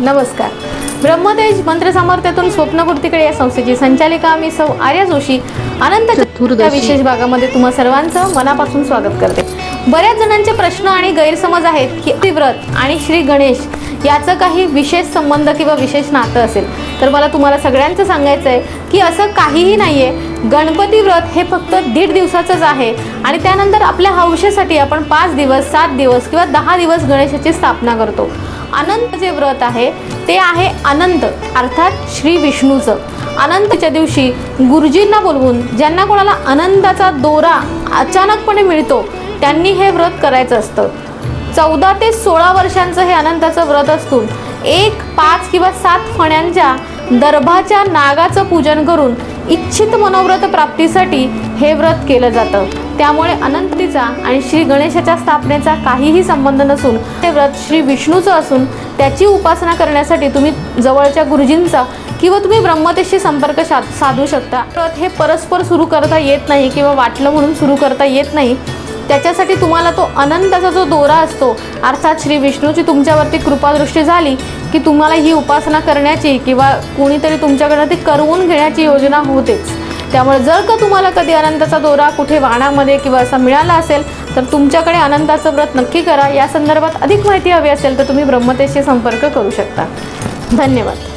नमस्कार. ब्रह्मतेज मंत्र सामर्थ्यातून स्वप्नपूर्तीकडे या संस्थेची संचालिका मी सौ आर्या जोशी. अनंत चतुर्दशी. विशेष भागामध्ये तुम्हा सर्वांचं मनापासून स्वागत करते. बऱ्याच जणांचे प्रश्न आणि गैरसमज आहेत की अति व्रत आणि श्री गणेश याचं काही विशेष संबंध किंवा विशेष नातं असेल. तर मला तुम्हाला सगळ्यांचं सांगायचं आहे की असं काहीही नाही आहे गणपती व्रत हे फक्त दीड दिवसाचंच आहे आणि त्यानंतर आपल्या हौशेसाठी आपण पाच दिवस सात दिवस किंवा दहा दिवस गणेशाची स्थापना करतो. अनंत जे व्रत आहे ते आहे अनंत अर्थात श्री विष्णूचं. अनंतच्या दिवशी गुरुजींना बोलवून ज्यांना कोणाला आनंदाचा दोरा अचानकपणे मिळतो त्यांनी हे व्रत करायचं असतं. चौदा ते सोळा वर्षांचं हे अनंताचं व्रत असून एक पाच किंवा सात फण्यांच्या दर्भाच्या नागाचं पूजन करून इच्छित मनोव्रत प्राप्तीसाठी हे व्रत केलं जातं. त्यामुळे अनंतीचा आणि श्री गणेशाच्या स्थापनेचा काहीही संबंध नसून ते व्रत श्री विष्णूचं असून त्याची उपासना करण्यासाठी तुम्ही जवळच्या गुरुजींचा किंवा तुम्ही ब्रह्मतेशी संपर्क साधू शकता. व्रत हे परस्पर सुरू करता येत नाही किंवा वाटलं म्हणून सुरू करता येत नाही. त्याच्यासाठी तुम्हाला तो अनंताचा जो दोरा असतो अर्थात श्री विष्णूची तुमच्यावरती कृपादृष्टी झाली की तुम्हाला ही उपासना करण्याची किंवा कोणीतरी तुमच्याकडनं ती करवून घेण्याची योजना होतेच. त्यामुळे जर का तुम्हाला कधी अनंताचा दोरा कुठे वाणामध्ये किंवा असा मिळाला असेल तर तुमच्याकडे अनंताचं व्रत नक्की करा. या संदर्भात अधिक माहिती हवी असेल तर तुम्ही ब्रह्मतेशी संपर्क करू शकता. धन्यवाद.